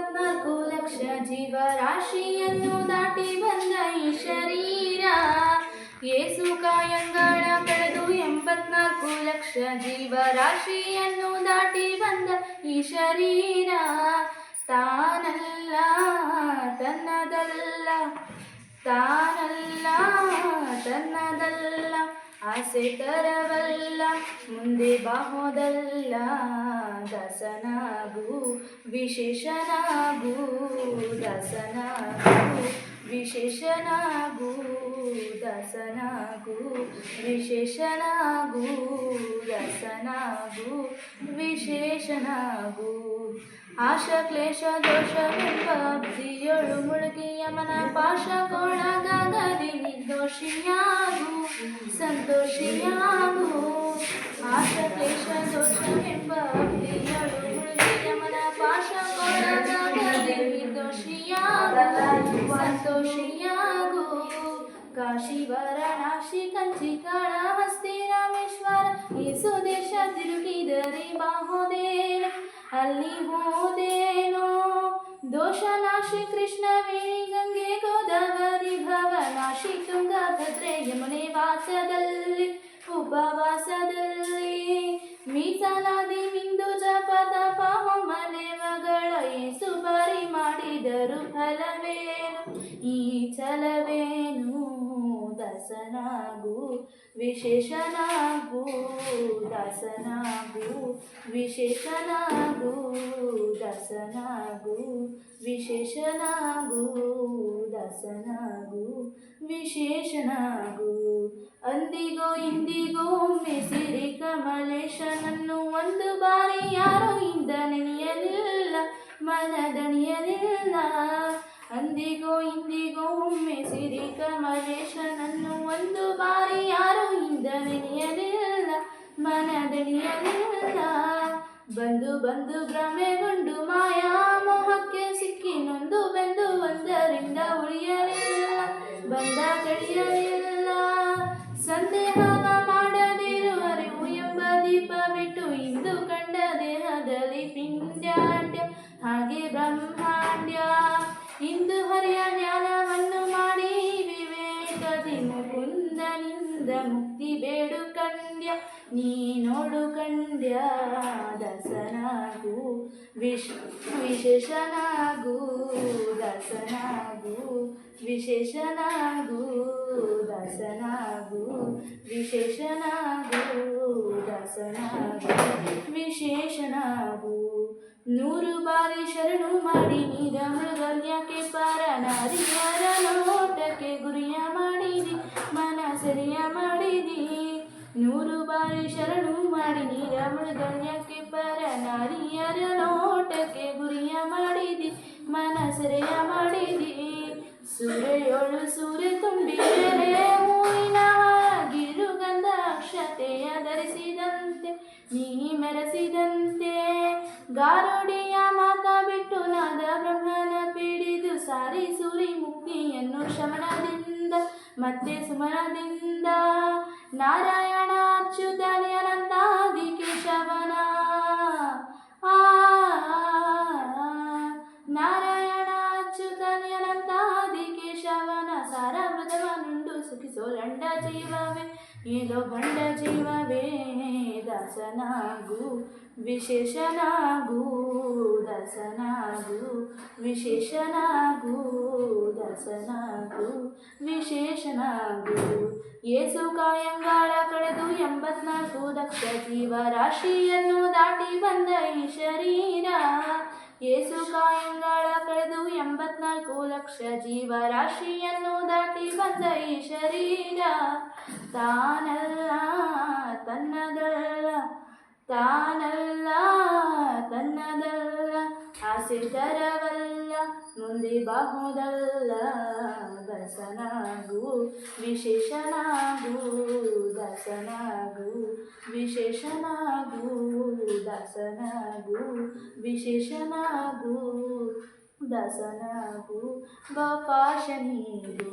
ಎಂಬತ್ನಾಲ್ಕು ಲಕ್ಷ ಜೀವರಾಶಿಯನ್ನು ದಾಟಿ ಬಂದ ಈ ಶರೀರ. ಏಸು ಕಾಯಂಗಾಳ ಕಳೆದು ಎಂಬತ್ನಾಲ್ಕು ಲಕ್ಷ ಜೀವರಾಶಿಯನ್ನು ದಾಟಿ ಬಂದ ಈ ಶರೀರ. ತಾನಲ್ಲ, ತನ್ನದಲ್ಲ ತಾನಲ್ಲ, ತನ್ನದಲ್ಲ. ಆಸೆ ತರವಲ್ಲ ಮುಂದೆ ಬಾಹೋದಲ್ಲ. ದಸನಾಗು, ವಿಶೇಷನಾಗು ದಸನಾಗು ವಿಶೇಷನಾಗು ದಸನಾಗು ವಿಶೇಷನಾಗು ದಸನಾಗು, ವಿಶೇಷನಾಗು. ಆಶ, ಕ್ಲೇಶ ದೋಷವೆಂಬಬ್ದಿಯೊಳು ಮುಳುಗಿಯ ಮುಳುಗಿ ಯಮನ ಪಾಶಕ್ಕೊಳಗಾಗದಿ ನಿರ್ದೋಷಿಯಾಗು. ಸಂತೋಷಿಯಾಗು ಆಶ ಕ್ಲೇಶ ದೋಷವೆಂಬ ಅಬ್ದಿಯೊಳು ಮುಳುಗಿ ಯಮನ ಪಾಶಕ್ಕೊಳಗಾಗದಿ ನಿರ್ದೋಷಿಯಾಗು ಸಂತೋಷಿಯಾಗು ಕಾಶಿ ವಾರಣಾಸಿ ಕಂಚಿ ಕಾಳಹಸ್ತಿ ರಾಮೇಶ್ವರ ಈ ಸುದೇಶ ತಿರುಗಿದರೆ ಬಾಹೋದೇನ ಅಲ್ಲಿ ಹೋದೇನೋ ದೋಷನಾಶಿ ಕೃಷ್ಣವೇಣಿ ಗಂಗೆ ಗೋದಾವರಿ ಭವನಾಶಿ ತುಂಗಭದ್ರೆ ಯಮುನೆ ವಾಸದಲ್ಲಿ, ಉಪವಾಸದಲ್ಲಿ ಮೀಸಲಾದಿ ಬಿಂದು ಜಪದ ಮನೆ ಮಗಳ ಏಸು ಬಾರಿ ಮಾಡಿದರು ಫಲವೇನು? ಈ ಛಲವೇನು? ದಾಸನಾಗು, ವಿಶೇಷನಾಗು ದಾಸನಾಗು ವಿಶೇಷನಾಗು ದಾಸನಾಗು, ವಿಶೇಷನಾಗು. ದಾಸನಾಗು, ವಿಶೇಷನಾಗು. ಅಂದಿಗೋ ಇಂದಿಗೋ ಒಮ್ಮೆ ಸಿರಿ ಕಮಲೇಶನನ್ನು ಒಂದು ಬಾರಿ ಯಾರೋ ಇಂದ ನೆನೆಯಲಿಲ್ಲ ಮನದಣಿಯಲಿಲ್ಲ ಅಂದಿಗೋ ಇಂದಿಗೋ ಒಮ್ಮೆ ಸಿರಿ ಕಮಲೇಶನನ್ನು ಒಂದು ಬಾರಿ ಯಾರೋ ಇಂದ ನೆನೆಯಲಿಲ್ಲ ಮನದಣಿಯಲಿಲ್ಲ ಬಂದು ಬಂದು ಭ್ರಮೆಗೊಂಡು ಮಾಯಾ ಬಂದ ಕಳಿಯಲಿಲ್ಲ ಸಂದೇಹವ ಮಾಡದಿರು ಅರಿವು ಎಂಬ ದೀಪ ಬಿಟ್ಟು ಇಂದು ಕಂಡ ದೇಹದಲ್ಲಿ ಹಾಗೆ ಮಾಡಿ ಮುಕ್ತಿ ಬೇಡು ಕಂಡ್ಯ. ನೀ ನೋಡು ಕಂಡ್ಯ ದಸನಾಗು ವಿಶ್ ವಿಶೇಷನಾಗು ದಸನಾಗು ವಿಶೇಷನಾಗು ದಸನಾಗು ವಿಶೇಷನಾಗು ದಾಸನಾಗು ವಿಶೇಷನಾಗು. ನೂರು ಬಾರಿ ಶರಣು ಮಾಡಿ ನೀರ ಮೃಗಲ್ಯಕ್ಕೆ ಪಾರನಾರಿಯರ ನೋಟಕ್ಕೆ ಗುರಿಯ ಮಾಡಿದಿ ಮನ ಸರಿಯ ಮಾಡಿದಿ. ನೂರು ಬಾರಿ ಶರಣು ಮಾಡಿ ನೀರ ಮೃಗಲ್ಯಕ್ಕೆ ಪರ ಸೆರೆಯ ಮಾಡಿದಿ ಸುರೆಯೊಳು ಸೂರ್ಯ ತುಂಬಿದರೆ ಹೂವಿನವಾಗಿರು ಗಿರುಗಂಧ ಅಕ್ಷತೆಯ ಧರಿಸಿದಂತೆ ನೀ ಮೆರೆಸಿದಂತೆ. ಗಾರುಡಿಯ ಮಾತ ಬಿಟ್ಟು ನಾದ ಬ್ರಹ್ಮನ ಪಿಡಿದು ಸಾರಿ ಸೂರಿ ಮುಕ್ತಿಯನ್ನು ಶಮನದಿಂದ, ಮತ್ತೆ ಸುಮನದಿಂದ. ನಾರಾಯಣ ಸುಖಿಸೋಲಂಡ ಜೀವವೇ ಏಲೋ ಗಂಡ ಜೀವವೇ ದಾಸನಾಗು ವಿಶೇಷನಾಗು ದಾಸನಾಗು ವಿಶೇಷನಾಗು ದಾಸನಾಗು ವಿಶೇಷನಾಗು. ಏಸು ಕಾಯಂಗಾಳ ಕಳೆದು ಎಂಬತ್ನಾಲ್ಕು ದಕ್ಷ ಜೀವ ರಾಶಿಯನ್ನು ದಾಟಿ ಬಂದ ಈ ಶರೀರ, ಏಸು ಕಳೆದು ಎಂಬತ್ನಾಲ್ಕು ಲಕ್ಷ ಜೀವರಾಶಿಯನ್ನು ದಾಟಿ ಬಂದ ಈ ಶರೀರ, ತಾನಲ್ಲ, ತನ್ನದಲ್ಲ ತಾನಲ್ಲ, ತನ್ನದಲ್ಲ ಆಸೆ ತರವಲ್ಲ ಮುಂದೆ ಬಹುದಲ್ಲ ದಸನಾಗು ವಿಶೇಷನಾಗು ದಸನಾಗು ವಿಶೇಷನಾಗು ದಸನಾಗು, ವಿಶೇಷನಾಗು ದಸನಾಗು ಬಪಾಶ ನೀಡು